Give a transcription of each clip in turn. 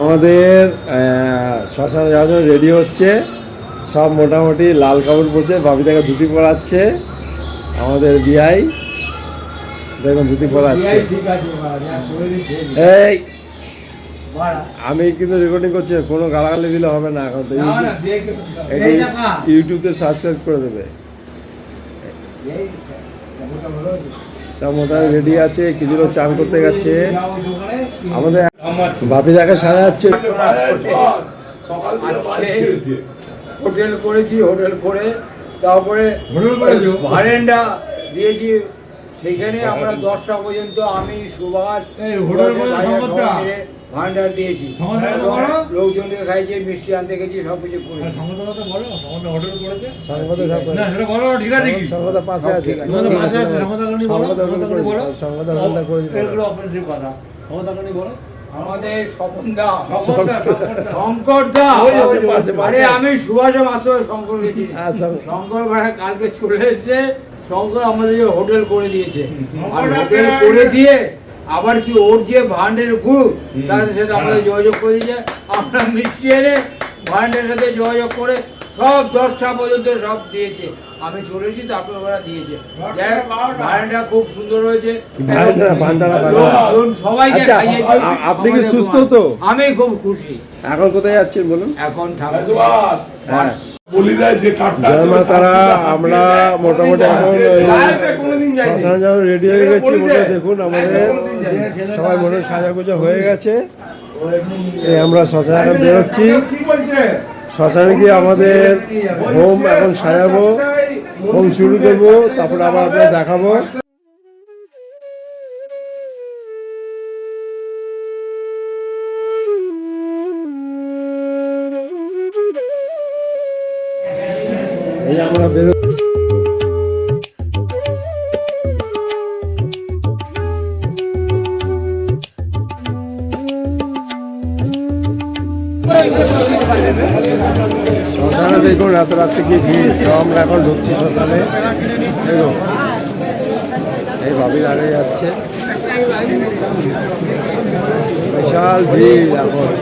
আমাদের শ্মশানে যাওয়ার জন্য রেডি হচ্ছে। সব মোটামুটি লাল কাপড় পরছে বাবিদাকে ধুতি পরাচ্ছে। আমাদের বিয়াই দেখুন ধুতি পরাচ্ছে। এই আমি কিন্তু রেকর্ডিং করছি কোনো গালাগালি দিলে হবে না এখন তো। ইউটিউবে সাবস্ক্রাইব করে দেবে এই কাপড়টা ভালো আছে? সব মোটামুটি রেডি আছে কিছু লোক চান করতে গেছে। আমাদের বাপি দেখে যাচ্ছে আজকে হোটেল করেছি হোটেল করে তারপরে ভারেন্ডা দিয়েছি। সেখানে আমরা দশটা পর্যন্ত আমি সুভাষ করে ভান্ডার দিয়েছি লোকজনকে খাইছি মিষ্টি আনতে গেছি সব কিছু করেছি সংবাদটা তো বলো সংবাদটা হোটেল করেছে? সংবাদে সব না সেটা বলো ঠিক আছে কি? সংবাদে পাশে আছে। করে আমাদের। আরে আমি সুভাষে মাত্র শঙ্কর গেছি। হ্যাঁ, শঙ্কর। শঙ্কর ভাড়া কালকে চলে এসেছে। শঙ্কর আমাদের হোটেল করে দিয়েছে। আর হোটেল করে দিয়ে আবার কি ওর যে ভান্ডের গ্রুপ তাদের সাথে আমাদের যোগাযোগ করে দিয়েছে আমরা মিষ্টি এনে ভান্ডের সাথে যোগাযোগ করে সব দশটা পর্যন্ত সব দিয়েছে। আমি চলেছি তারপর ওরা দিয়েছে। ভান্ডা খুব সুন্দর হয়েছে। সবাই আচ্ছা, খাইয়েছে। আপনি কি সুস্থ তো? আমি খুব খুশি। এখন কোথায় যাচ্ছেন বলুন? এখন হ্যাঁ। তারা আমরা মোটামুটি এখন শ্মশানে রেডি হয়ে গেছি দেখুন আমাদের সবাই মনে হয় সাজাগুজা হয়ে গেছে। এই আমরা শ্মশানে এখন বেরোচ্ছি। শ্মশানে গিয়ে আমাদের হোম এখন সাজাবো হোম শুরু করব তারপরে আবার আপনার দেখাবো। আমরা বেরো শ্মশানে দেখুন এত রাত্রে কি ভিড়। আমরা এখন ঢুকছি শ্মশানে দেখুন। এই ভাবির আগে যাচ্ছে বিশাল ভিড় এখন।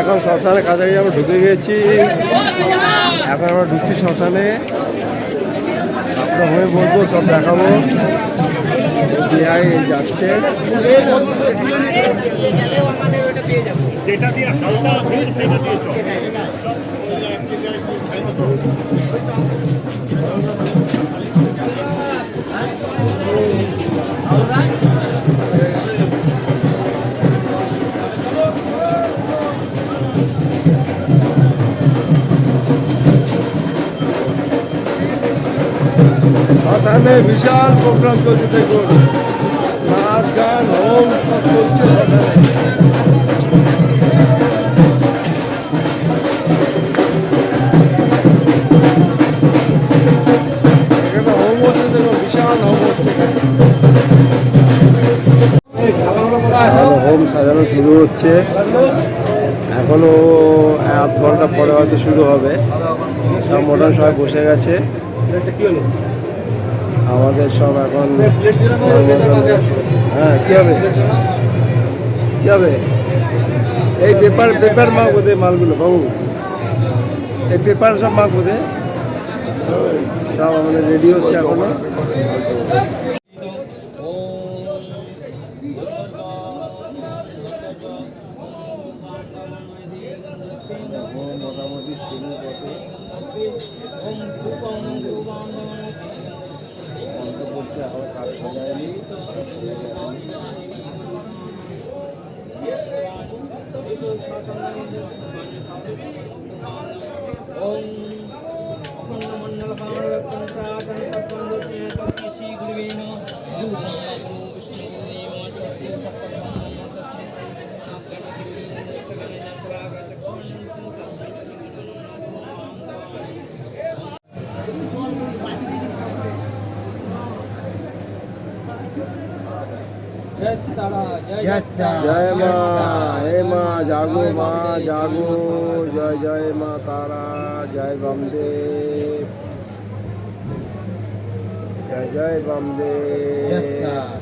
এখন শ্মশানে কাছাকাছি আমরা ঢুকে গেছি এখন আমরা ঢুকছি শ্মশানে। আপনার হয়ে বলব সব দেখাবো। বিহাই যাচ্ছে। শ্মশানে বিশাল প্রোগ্রাম চলছে, দেখুন। নাচ গান, হোম, সব চলছে হোম সাজানো শুরু হচ্ছে। এখনও আধ ঘণ্টা পরে হয়তো শুরু হবে। সব মোটামুটি সবাই বসে গেছে। আমাদের সব এখন হ্যাঁ কী হবে? কী হবে? এই পেপার পেপার মাগবো দে মালগুলো, বাবু। এই পেপার সব মাগবো দে সব আমাদের রেডি হচ্ছে এখনও। जय माँ हे माँ जागो माँ जागो जय जय माँ तारा जय बमदेव जय जय बमदेव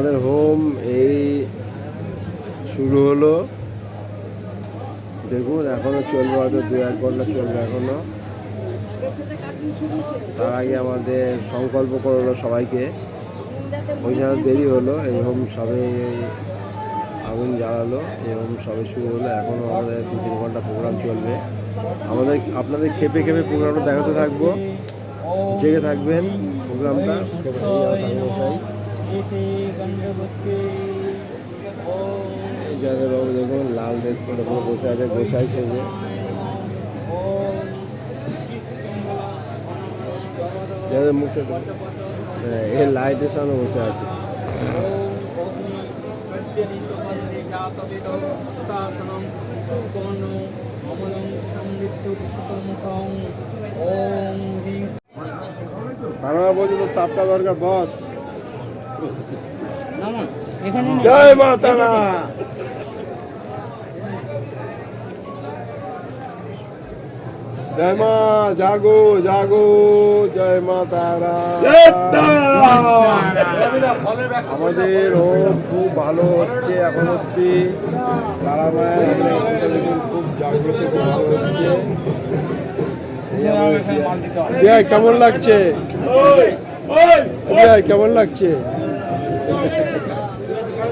আমাদের হোম এই শুরু হলো। দেখুন, এখনও চলবে হয়তো দু এক ঘণ্টা চলবে এখনও। তার আগে আমাদের সংকল্প করল সবাইকে। ওই জন্য দেরি হলো, এই হোম সবে আগুন জ্বালালো, এই হোম সবে শুরু হলো। এখনও আমাদের দু তিন ঘণ্টা প্রোগ্রাম চলবে। আমাদের আপনাদের খেপে খেপে প্রোগ্রামটা দেখাতে থাকব। জেগে থাকবেন প্রোগ্রামটা খেপে থাকবে যাদের বাবু দেখুন লাল ড্রেস করে পুরো বসে আছে গোসাই সেজে। যাদের মুখে হ্যাঁ, এ লাইটের সামনে বসে আছে। কারণ পর্যন্ত তাপটা দরকার বস। জয় মা তারা জয় মা জাগো জাগো জয় মা তারা আমাদের হোম খুব ভালো হচ্ছে এখন অব্দি তারা মায়ের খুব জাগ্রত ভালো হচ্ছে কেমন লাগছে কেমন লাগছে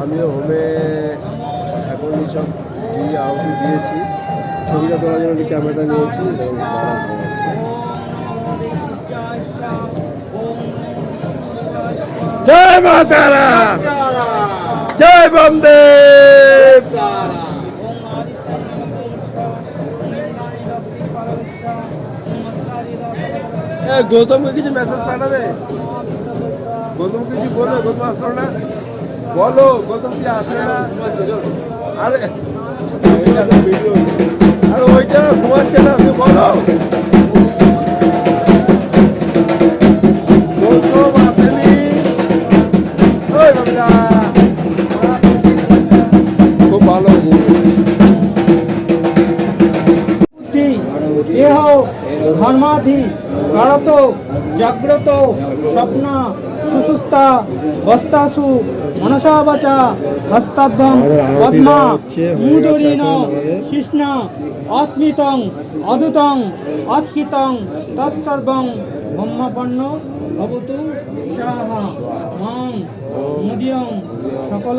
আমিও হোমে এখনই সব দিয়ে আহুতি দিয়েছি। ছবিটা তোলার জন্য ক্যামেরাটা নিয়েছি হোম জয় মা জয় গৌতমকে কিছু মেসেজ পাঠাবে? গৌতম কিছু বলবে? গৌতম আসলো না? বলো গৌতম কি আসবে না আরে ওইটা তো ভিডিও আরে ওইটা ঘুমাচ্ছে না, তুমি বলো। খুব ভালো। দেহ ধর্মাধি ভারত জাগ্রত, স্বপ্ন, সুসুপ্তা, বস্তাসু মনসা বাচা হস্তাভ্যং পদ্মা মুদরীন অত্মিতং অদুতং তৎসর্বং ব্রহ্মপন্ন ভবতু সাহা মাং মুদিয়ং সকল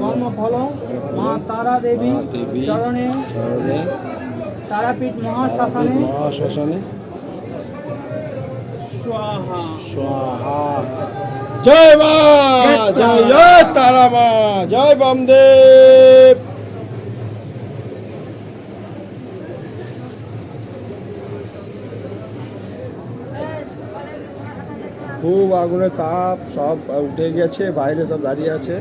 কর্মফল মা তারা দেবী চরণে তারাপীঠ মহাশ্মশানে মহাশ্মশানে। স্বাহা। স্বাহা। জয় মা জয় জয় তারা মা জয় বামদেব। খুব আগুনে তাপ সব উঠে গেছে বাইরে সব দাঁড়িয়ে আছে।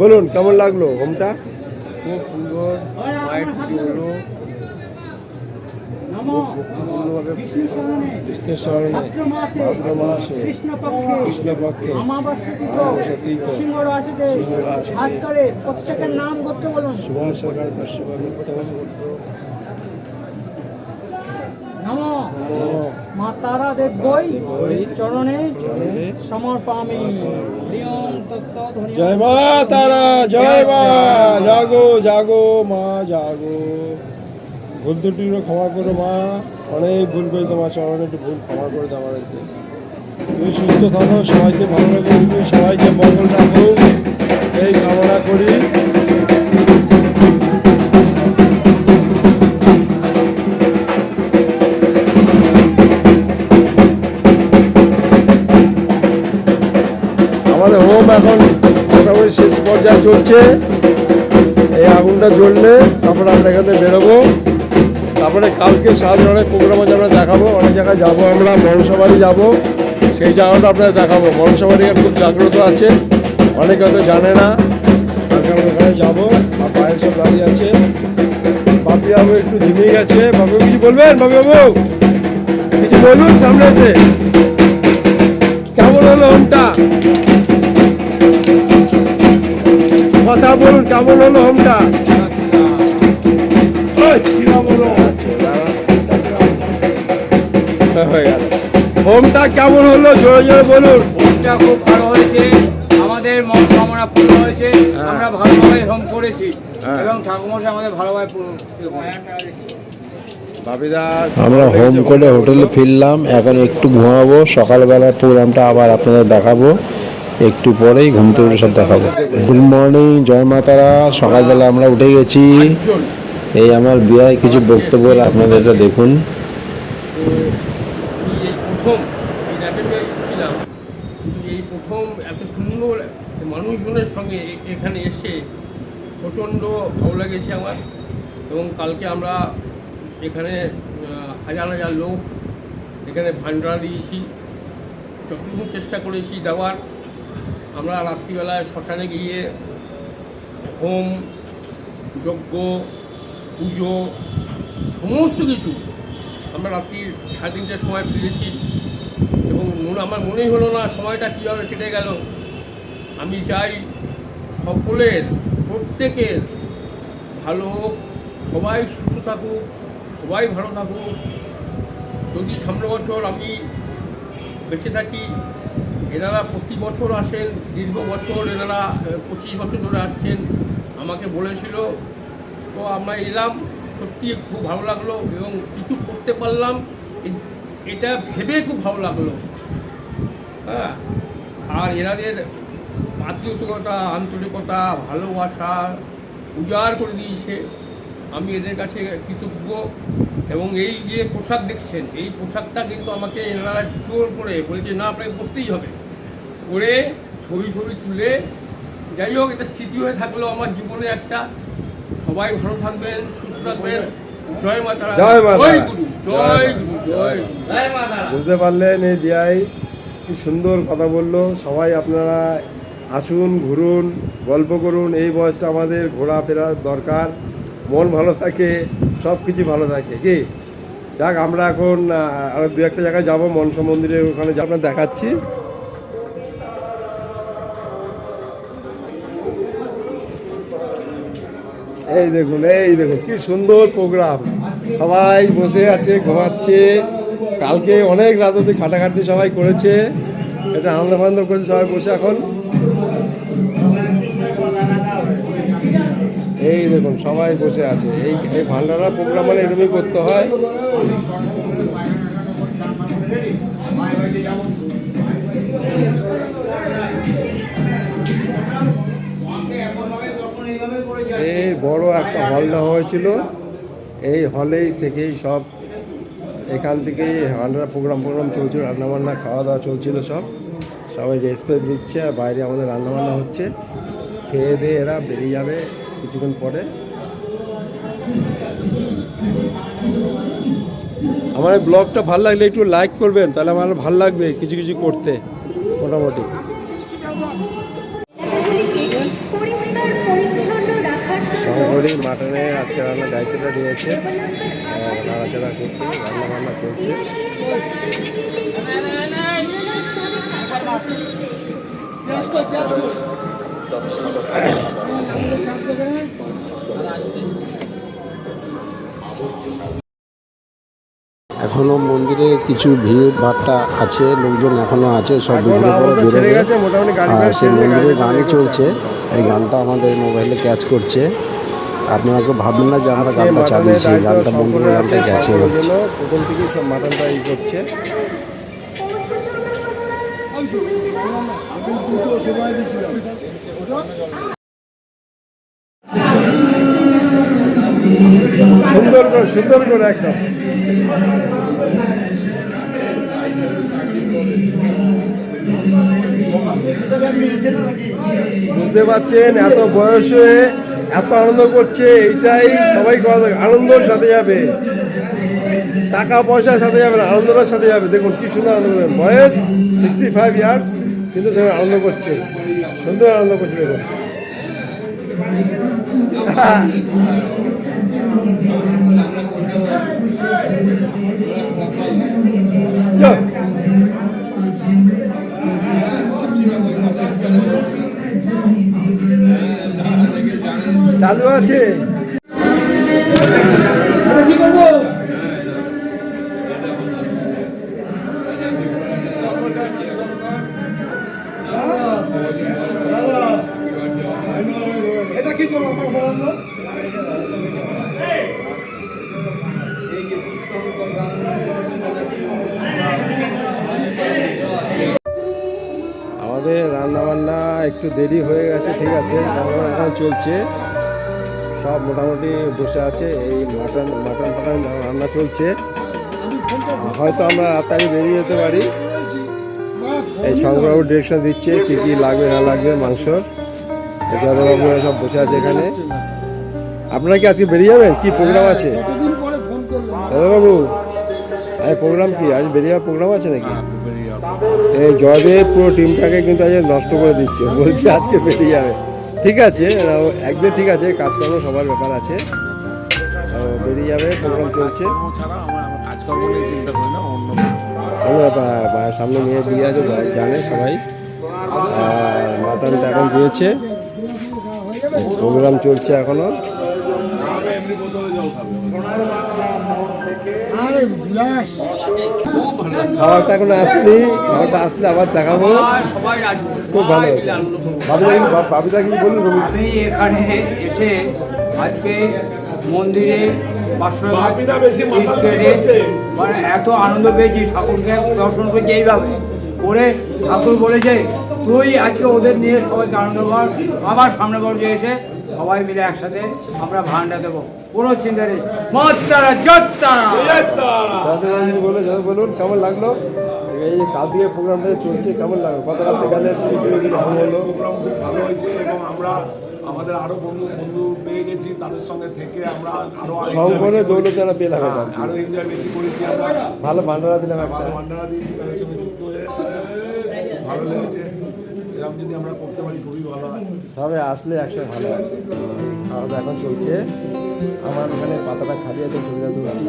বলুন কেমন লাগল হোমটা খুব সুন্দর ভাদ্র মাসে কৃষ্ণপক্ষে সুভাষ সরকার কাশ্যপ মা তারা দেবই দেবৈ চরণে সমর্পামি। জয় মা তারা জয় মা জাগো জাগো মা জাগো। ভুল ত্রুটিগুলো ক্ষমা করো মা। অনেক ভুল করে তোমার সবার একটু ভুল ক্ষমা করে দাও আমাদেরকে। তুমি সুস্থ থাকো, সবাইকে ভালো রাখো, তুমি সবাইকে মঙ্গল রাখো। এই কামনা করি। আমাদের হোম এখন মোটামুটি শেষ পর্যায়ে চলছে। এই আগুনটা জ্বললে তারপরে আমরা এখানে বেরোবো। তারপরে কালকে সারাদিন অনেক প্রোগ্রাম আছে, আমরা দেখাবো। অনেক জায়গায় যাব আমরা, মনসাবাড়ি যাব। সেই জায়গাটা আপনাদের দেখাবো। মনসাবাড়ি খুব জাগ্রত আছে। অনেকে হয়তো জানে না। ওখানে যাব। আর বাইরে সব দাঁড়িয়ে আছে। বাপি বাবু একটু ঝিমে গেছে। বাবু কিছু বলবেন? বাবু বাবু কিছু বলুন সামনে এসে। কেমন হলো হোমটা? কথা বলুন, কেমন হলো হোমটা? হোমটা কেমন হলো? জোরে জোরে বলুন। হোমটা খুব ভালো হয়েছে। আমাদের মনোকামনা পূর্ণ হয়েছে। আমরা ভালোভাবে হোম করেছি হ্যাঁ। এবং ঠাকুমশাই আমাদের ভালোভাবে পূর্ণ- ইয়ে আমরা হোম করে হোটেলে ফিরলাম। এখন একটু ঘুমাবো। সকালবেলার প্রোগ্রামটা আবার আপনাদের দেখাবো। একটু পরেই ঘুম থেকে সব দেখাবো। গুড মর্নিং জয় মাতারা। সকালবেলা আমরা উঠে গেছি। এই আমার বিয়ায় কিছু বক্তব্য আপনাদের এটা দেখুন। প্রথম, এই র্যাকেটে এসেছিলাম, কিন্তু এই প্রথম এত সুন্দর মানুষজনের সঙ্গে এখানে এসে প্রচণ্ড ভালো লেগেছে আমার। এবং কালকে আমরা এখানে হাজার হাজার লোক এখানে ভান্ডারা দিয়েছি। যতটুকু চেষ্টা করেছি দেওয়ার, আমরা রাত্রিবেলায় শ্মশানে গিয়ে হোম, যজ্ঞ, পুজো, সমস্ত কিছু আমরা রাত্রি সাড়ে তিনটের সময় ফিরেছি। মনে, আমার মনেই হলো না সময়টা কীভাবে কেটে গেল। আমি চাই সকলের, প্রত্যেকের ভালো হোক, সবাই সুস্থ থাকুক, সবাই ভালো থাকুক। যদি সামনে বছর আমি বেঁচে থাকি, এনারা প্রতি বছর আসেন, দীর্ঘ বছর এনারা পঁচিশ বছর ধরে আসছেন, আমাকে বলেছিল। তো আমরা এলাম, সত্যি খুব ভালো লাগল এবং কিছু করতে পারলাম। এটা ভেবে খুব ভালো লাগল। হ্যাঁ। আর এনাদের আত্মীয়তা আন্তরিকতা ভালোবাসা উজাড় করে দিয়েছে। আমি এদের কাছে কৃতজ্ঞ এবং এই যে পোশাক দেখছেন এই পোশাকটা কিন্তু আমাকে এনারা জোর করে বলছে না আপনাকে করতেই হবে। করে ছবি ছবি তুলে যাই হোক এটা স্মৃতি হয়ে থাকল আমার জীবনে একটা। সবাই ভালো থাকবেন সুস্থ থাকবেন। জয় মা তারা। জয় গুরু জয় গুরু জয় গুরু। বুঝতে পারলেন এই বিআই। কি সুন্দর কথা বলল। সবাই আপনারা আসুন ঘুরুন গল্প করুন। এই বয়সটা আমাদের ঘোরাফেরার দরকার। মন ভালো থাকে সব কিছু ভালো থাকে কি? যাক আমরা এখন আহ, আরও দু একটা জায়গায় যাব মনসা মন্দিরের ওখানে আপনার দেখাচ্ছি। এই দেখুন এই দেখুন কি সুন্দর প্রোগ্রাম। সবাই বসে আছে ঘুমাচ্ছে। কালকে অনেক রাত অব্দি খাটাখাটনি সবাই করেছে। এটা আনন্দ ফানন্দ করেছে সবাই বসে এখন। এই দেখুন, সবাই বসে আছে। এই এই ভান্ডারা প্রোগ্রাম মানে এরকমই করতে হয়। এই বড় একটা হল নেওয়া হয়েছিল। এই হলেই থেকেই সব এখান থেকেই ভান্ডারা প্রোগ্রাম প্রোগ্রাম চলছিল রান্নাবান্না খাওয়া দাওয়া চলছিল সব। সবাই রেসপেক্ট দিচ্ছে, আর বাইরে আমাদের রান্নাবান্না হচ্ছে। খেয়ে দিয়ে এরা বেরিয়ে যাবে কিছুক্ষণ পরে। আমার ব্লগটা ভালো লাগলে একটু লাইক করবেন, তাহলে আমার ভালো লাগবে কিছু কিছু করতে, মোটামুটি। শঙ্করী মাটনের আজকে রান্নার দায়িত্বটা নিয়েছে নাড়াচাড়া করছে রান্না বান্না করছে। এখনও মন্দিরে কিছু ভিড় ভাট্টা আছে লোকজন এখনও আছে সব দুপুরে পরে বেরোবে। আর সেই ছেড়ে মন্দিরে গানই চলছে এই গানটা আমাদের মোবাইলে ক্যাচ করছে। আপনারা কেউ ভাববেন না যে আমরা গানটা চালিয়েছি গানটা ওই হচ্ছে জন্য প্রথম সব মাটনটা ই করছে। সুন্দর করে সুন্দর করে একদম। বুঝতে পারছেন এত বয়সে এত আনন্দ করছে, এইটাই সবাই। আনন্দর সাথে যাবে। টাকা পয়সার সাথে যাবে না, আনন্দটার সাথে যাবে। দেখুন, কি সুন্দর আনন্দ বয়স সিক্সটি ফাইভ ইয়ার্স কিন্তু দেখুন, আনন্দ করছে। সুন্দর আনন্দ করছে, দেখুন। Yo. চালু আছে। করব? আমাদের রান্না বান্না একটু দেরি হয়ে গেছে, ঠিক আছে রান্না এখন চলছে। সব মোটামুটি বসে আছে এই মাটন মাটন ফাটন রান্না চলছে। হয়তো আমরা তাড়াতাড়ি বেরিয়ে যেতে পারি। এই সংগ্রহবাবু ডিরেকশন দিচ্ছে কী কী লাগবে না লাগবে মাংস। যাদববাবু সব বসে আছে এখানে। আপনারা কি আজকে বেরিয়ে যাবেন? কি প্রোগ্রাম আছে? দাদাবাবু আজ প্রোগ্রাম কি? আজ বেরিয়ে যাওয়ার প্রোগ্রাম আছে নাকি? এই জয়দেব পুরো টিমটাকে কিন্তু আজ নষ্ট করে দিচ্ছে। বলছে আজকে বেরিয়ে যাবে। ঠিক আছে একদম ঠিক আছে কাজকর্ম সবার ব্যাপার আছে। বেরিয়ে যাবে প্রোগ্রাম চলছে। কাজকর্ম ব্যাপার, সামনে নিয়ে দিয়ে আছে জানে সবাই। আর মাটনটা এখন দিয়েছে প্রোগ্রাম চলছে এখনও। খাবারটা এখন আসেনি খাবারটা আসলে আবার দেখাবো। খুব ভালো বাবিদা কি বাবিদা কি বলুন আমি এখানে এসে আজকে মন্দিরে। মানে এত আনন্দ পেয়েছি। ঠাকুরকে দর্শন করেছি এইভাবে। করে ঠাকুর বলেছে তুই আজকে ওদের নিয়ে সবাইকে আনন্দ কর। আমার সামনে যে এসে সবাই মিলে একসাথে আমরা ভান্ডা দেবো। কোনো চিন্তা নেই। মাত্রারা যত্তারা বলে দাদা বলুন কেমন লাগল? এই যে কাল দিয়ে প্রোগ্রামটা চলছে কেমন লাগল? কত রাত এখানে হলো? প্রোগ্রাম খুব ভালো হয়েছে এবং আমরা আমাদের আরও বন্ধু বন্ধু পেয়ে গেছি তাদের সঙ্গে থেকে আমরা আরও দৌলতনা পেলাম হ্যাঁ, এটা। আরও এনজয় বেশি করেছি আমরা। ভালো ভান্ডারা দিলাম একটা। ভালো ভান্ডারা দিয়ে তাদের সঙ্গে যুক্ত হয়ে ভালো লেগেছে। এরকম যদি আমরা করতে পারি খুবই ভালো হয়। তবে আসলে একসাথে ভালো হয়। খাওয়া দাওয়া এখন চলছে আমার ওখানে পাতাটা খালি আছে ছবিটা তুলছি।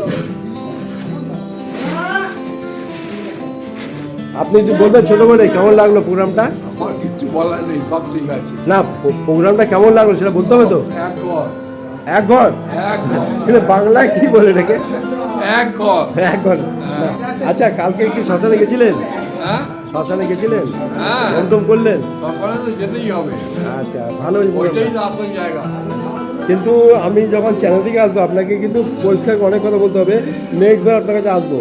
আপনি একটু বলবেন ছোট করে কেমন লাগল প্রোগ্রামটা? আমার কিচ্ছু বলার নেই সব ঠিক আছে। না প্রো- প্রোগ্রামটা কেমন লাগল সেটা বলতে হবে তো? এক ঘর। এক ঘর? কিন্তু বাংলায় কি বলে রেখে এক ঘর। এক ঘর। আচ্ছা কালকে কি শ্মশানে গেছিলেন? হ্যাঁ? শ্মশানে গেছিলেন? হ্যাঁ। একদম করলেন? তো যেতেই হবে। আচ্ছা ভালো হয়েছে ওইটাই তো আসল জায়গা। কিন্তু আমি যখন চ্যানেল থেকে আসব আপনাকে কিন্তু পরিষ্কার অনেক কথা বলতে হবে। নেক্সট বার আপনার কাছে আসব।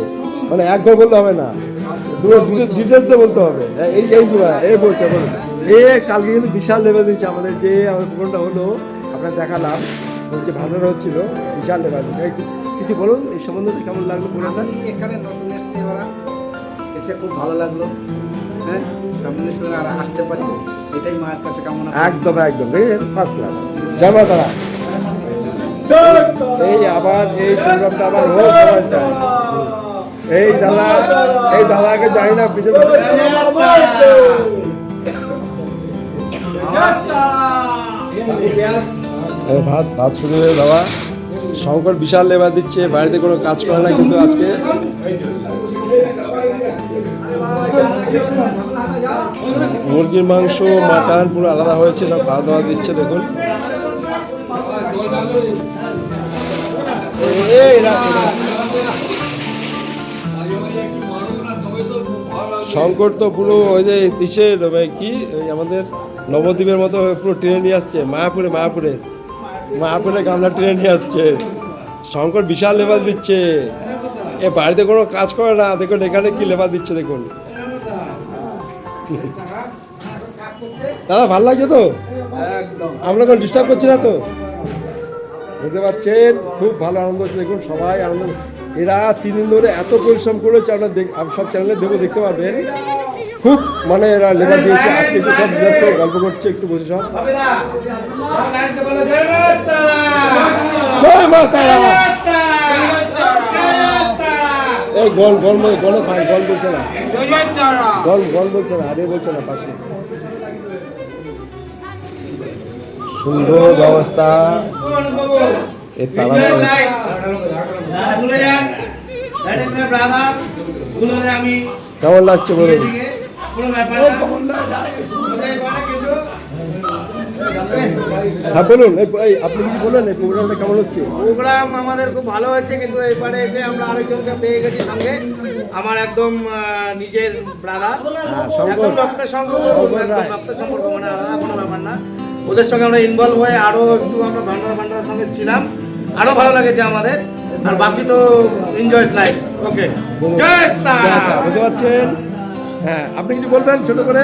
মানে এক ঘর বলতে হবে না। দুটো ডিটেলসে বলতে হবে। এই এই এই বলছে বলুন এ কালকে কিন্তু বিশাল লেভেল দিচ্ছে আমাদের যে আমার প্রোগ্রামটা হলো আপনার দেখালাম। যে ভালো হচ্ছিল বিশাল লেভেল কিছু বলুন এই সম্বন্ধে কেমন লাগল প্রোগ্রামটা এখানে নতুন এসেছি ওরা এসে খুব ভালো লাগল। হ্যাঁ? সামনে সাথে আর আসতে পারি এটাই মায়ের কাছে কামনা একদম একদম। ফার্স্ট ক্লাস জামা তারা। এই আবার এই প্রোগ্রামটা আবার হোক সবাই চায় এই দাদা, এই দাদাকে জানি না, পিছনে ভাত ভাত শুরু হয়ে দেওয়া শঙ্কর বিশাল লেবার দিচ্ছে, বাড়িতে কোনো কাজ করে না কিন্তু আজকে। মুরগির মাংস, মাটন পুরো আলাদা হয়েছে, সব খাওয়া দাওয়া দিচ্ছে, দেখুন। শঙ্কর তো পুরো ওই যে ওই কি আমাদের নবদ্বীপের মতো পুরো ট্রেনে নিয়ে আসছে, মায়াপুরে মায়াপুরে। মায়াপুরে গামলা ট্রেনে নিয়ে আসছে। শঙ্কর বিশাল লেভেল দিচ্ছে। এ বাড়িতে কোনো কাজ করে না দেখুন এখানে কি লেবার দিচ্ছে দেখুন। দাদা ভালো লাগছে তো? আমরা কোনো ডিস্টার্ব করছি না তো? বুঝতে পারছেন? খুব ভালো আনন্দ হচ্ছে দেখুন সবাই আনন্দ। এরা তিন দিন ধরে এত পরিশ্রম করেছে আপনার দেখ- সব চ্যানেলে দেবো দেখতে পাবেন খুব মানে এরা লেবার দিয়েছে আজকে একটু সব বিরাজ করে গল্প করছে একটু বসে সব। জয় মা তারা এই গল গল গল খায় গল বলছে না। গল গল বলছে না আরে বলছে না পাশে। সুন্দর ব্যবস্থা। এ তারা আমি কেমন লাগছে বলুন হ্যাঁ বলুন আপনি কিছু বললেন? এই প্রোগ্রামটা কেমন হচ্ছে? প্রোগ্রাম আমাদের খুব ভালো হচ্ছে কিন্তু এবারে এসে আমরা আরেকজনকে পেয়ে গেছি সঙ্গে। আমার একদম নিজের ব্রাদার একদম রক্তের সম্পর্ক একদম। রক্তের সম্পর্ক মানে আলাদা কোনো ব্যাপার না। ওদের সঙ্গে আমরা ইনভলভ হয়ে আরও একটু আমরা ভান্ডার ভান্ডারের সঙ্গে ছিলাম। আরও ভালো লেগেছে আমাদের। আর বাকি তো এনজয়স লাইফ ওকে জয় বুঝতে পারছেন? হ্যাঁ আপনি কিছু বলবেন ছোট করে?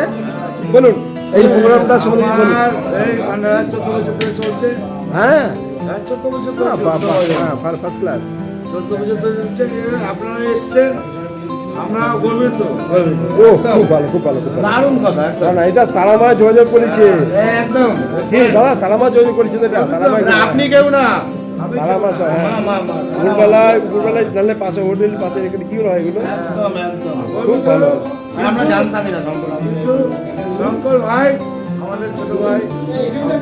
বলুন। এই প্রোগ্রামটা সম্বন্ধে এই ভান্ডারা চোদ্দ বছর ধরে চলছে। হ্যাঁ? হ্যাঁ চোদ্দ বছর ধরে হ্যাঁ ফার্স্ট ক্লাস চোদ্দ বছর ধরে চলছে আপনারা এসছেন আমরা গর্বিত। ও খুব ভালো খুব ভালো দারুণ কথা না না এটা তারামা যোগাযোগ করেছে। একদম। কি দাদা তারামা যোগাযোগ করেছে তো এটা তারামা আপনি কেউ না। তারামা সব, হ্যাঁ। ভোরবেলায় ভোরবেলায় জানলে পাশে হোটেল পাশে এখানে কি হয় এগুলো? খুব ভালো। আমরা জানতামই না সম্পর্কে কিন্তু শঙ্কর ভাই, আমাদের ছোট ভাই।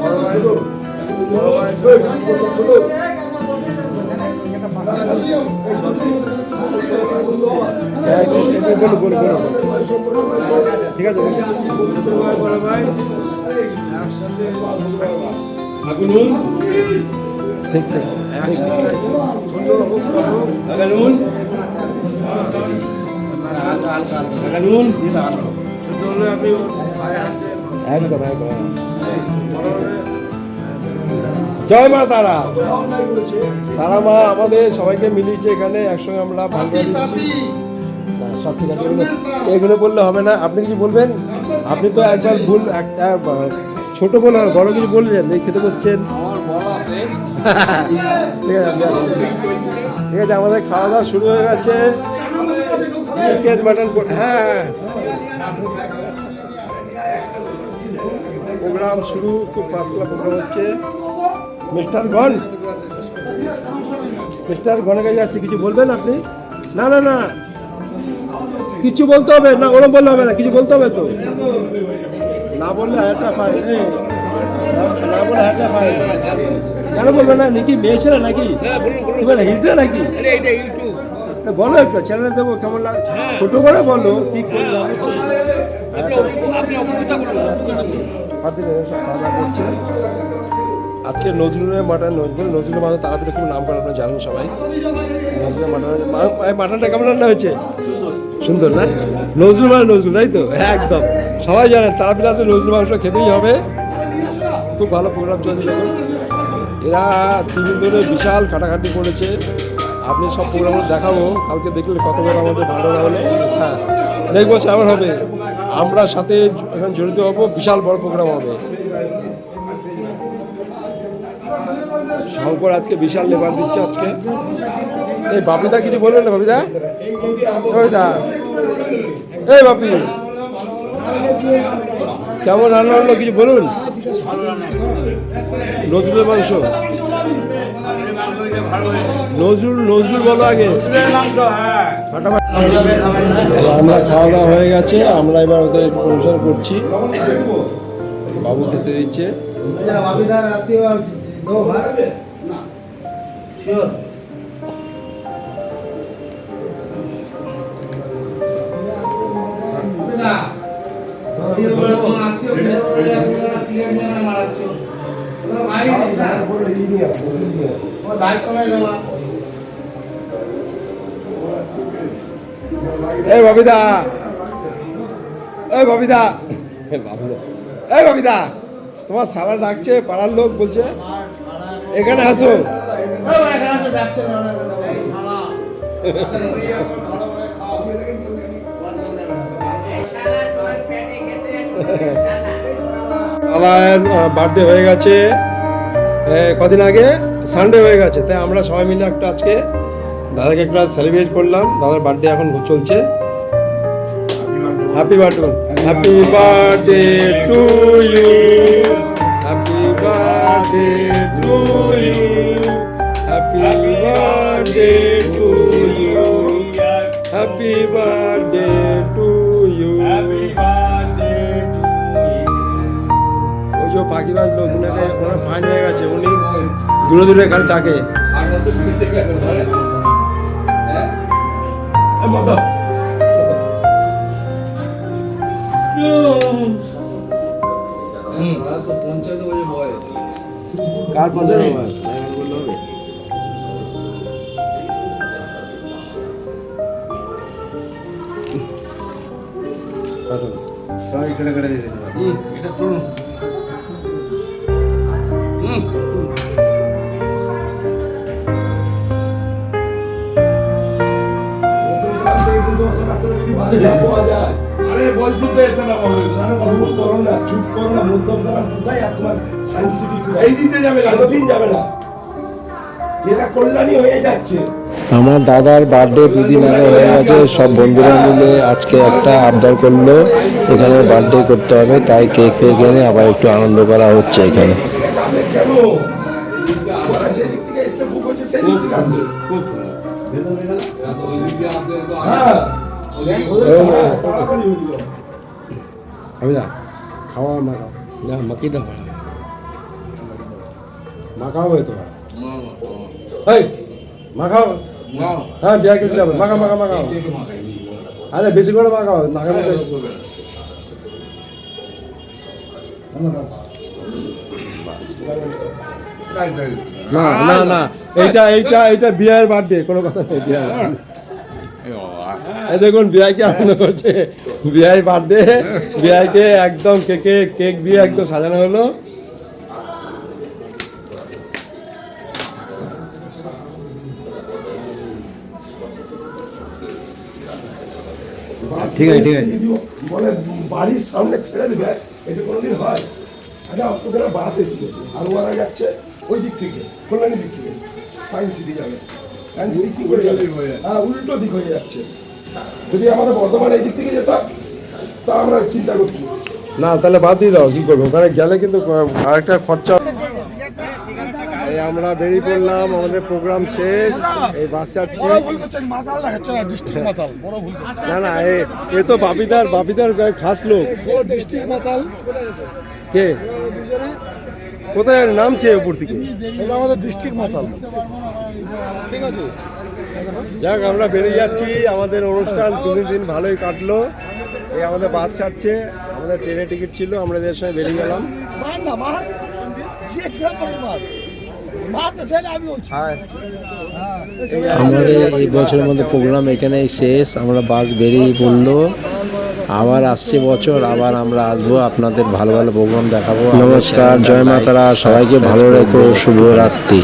বড় ভাই বড় ভাই ছোট ঠিক আছে বড় ভাই একসাথে ঠিক ঠিক একসাথে ছোট হোক বড় হোক ছোট একদম একদম। জয় মা তারা। তারা মা আমাদের সবাইকে মিলিয়েছে এখানে একসঙ্গে আমরা না, সব ঠিক আছে। এগুলো এগুলো বললে হবে না। আপনি কিছু বলবেন? আপনি তো একবার ভুল একটা ছোট বলে আর বড় কিছু বললেন এই খেতে বসছেন। ঠিক আছে ঠিক আছে আমাদের খাওয়া দাওয়া শুরু হয়ে গেছে। চিকেন মাটন হ্যাঁ। প্রোগ্রাম শুরু খুব ক্লাস প্রোগ্রাম হচ্ছে। মিস্টার গন মিস্টার কাছে যাচ্ছে কিছু বলবেন আপনি? না না না। কিছু বলতে হবে না ওরম বললে হবে না কিছু বলতে হবে তো। না বললে ফাইন এই, না- বললে হাজারটা ফাইন কেন বলবে না নাকি মেয়ে ছেলে নাকি? হিজড়া নাকি? বলো একটু চ্যানেলে দেবো কেমন লাগে ছোটো করে বলো কি করলাম? আজকে নজরুলের মাটন নজরুল নজরুলের মাটন তারাপীঠে খুব নাম করে, আপনারা জানেন সবাই। নজরুলের মাটন মা- কেমন রান্না হয়েছে? সুন্দর না? নজরুল মানে নজরুল, তাই তো? হ্যাঁ একদম। সবাই জানেন, তারাপীঠে আসলে নজরুল মাংস খেতেই হবে। খুব ভালো প্রোগ্রাম চলছে এরা তিন ধরে বিশাল কাটাকাটি করেছে। আপনি সব প্রোগ্রামগুলো দেখাবো, কালকে দেখলে কত বড় আমাদের ভালো হলো হ্যাঁ নেক্সট বছর আবার হবে। আমরা সাথে জড়িত হব, বিশাল বড় প্রোগ্রাম হবে। শঙ্কর আজকে বিশাল লেবার দিচ্ছে আজকে। এই বাপিদা কিছু বলবেন না, বাপিদা? এই বাপি। কেমন রান্না কিছু বলুন? নজরুলের মাংস। নজরুল নজরুল বলো আগে। আমরা খাওয়া দাওয়া হয়ে গেছে আমরা এবার ওদের অনুষ্ঠান করছি। বাবু খেতে দিচ্ছে। বাবিদার এই বাবিদা এই বাবিদা বাবিদা এই বাবিদা তোমার সারা ডাকছে পাড়ার লোক বলছে। এখানে আসো। বাবার বার্থডে হয়ে গেছে। কদিন আগে? সানডে হয়ে গেছে তাই আমরা সবাই মিলে একটা আজকে দাদাকে একটা সেলিব্রেট করলাম। দাদার বার্থডে এখন চলছে। Happy birthday happy birthday to you happy birthday to you happy birthday to you happy birthday to you ওই যে পাখিবাজ লোক উনাকে ওনার ফাইন হয়ে গেছে উনি দূরে দূরে খালি থাকে। কার পঞ্চান্ন মাস বললে হবে সবাই কেটে কেটে দিয়ে দিন আরে বলছি তো এতে না বলবে আরে অল্প করো না চুপ করো না মধ্যম দাঁড়ান কোথায় আর তোমার সায়েন্স সিটি কোথায়? এই দিতে যাবে না দিন যাবে না। এরা কল্যাণী হয়ে যাচ্ছে। আমার দাদার বার্থডে দুদিন আগে হয়ে গেছে সব বন্ধুরা মিলে আজকে একটা আবদার করল। এখানে বার্থডে করতে হবে তাই কেক ফেক এনে আবার একটু আনন্দ করা হচ্ছে এখানে। যাবে হ্যাঁ হ্যাঁ, হয়ে। আমি যা খাওয়া মাখাও না মাকে দাও মাখাও ভাই তো এই মাখাও হ্যাঁ বিয়া কিছু যাবে মাখা মাখা মাখাও আরে বেশি করে মাখাও নাকে মুখে না না না এইটা এইটা এইটা বিয়ের বার্থডে কোনো কথা নেই বিয়ের এই দেখুন বিয়াইকে আনন্দ করছে। বিয়াই বার্থডে বিয়াইকে একদম কেকে কেক দিয়ে একদম সাজানো হলো। ঠিক আছে ঠিক আছে। বলে বাড়ির সামনে ছেড়ে দেবে এটা কোনোদিন হয়। আচ্ছা ওখানে বাস এসছে। আর ওরা যাচ্ছে ওই দিক থেকে কল্যাণী দিক থেকে। সায়েন্স সিটি যাবে। সায়েন্স সিটি কি করে যাবে? হ্যাঁ উল্টো দিক হয়ে যাচ্ছে। যদি আমাদের বর্ধমান এই দিক থেকে যেত তা আমরা চিন্তা করছি না তাহলে বাদ দিয়ে দাও কি করব? ওখানে গেলে কিন্তু আরেকটা খরচা। এই আমরা বেরিয়ে পড়লাম আমাদের প্রোগ্রাম শেষ। এই বাস না বড় ভুল না না এ এ তো বাপিদার বাপিদার গায়ে খাস লোক। কে? কোথায় নামছে উপর থেকে? আমাদের ডিস্ট্রিক্ট মাতাল। ঠিক আছে? যাক আমরা বেরিয়ে যাচ্ছি। আমাদের অনুষ্ঠান তিন দিন ভালোই কাটলো। এই আমাদের বাস ছাড়ছে। আমাদের ট্রেনের টিকিট ছিল আমরা এদের সঙ্গে বেরিয়ে গেলাম। মার না মার যে ছেলে মার মার মার তো দেন আমি বলছি। আমাদের এই বছরের মধ্যে প্রোগ্রাম এখানেই শেষ। আমরা বাস বেরিয়ে পড়ল। আবার আসছে বছর আবার আমরা আসব। আপনাদের ভালো ভালো প্রোগ্রাম দেখাবো। নমস্কার জয় মাতারা। সবাইকে ভালো রেখো শুভরাত্রি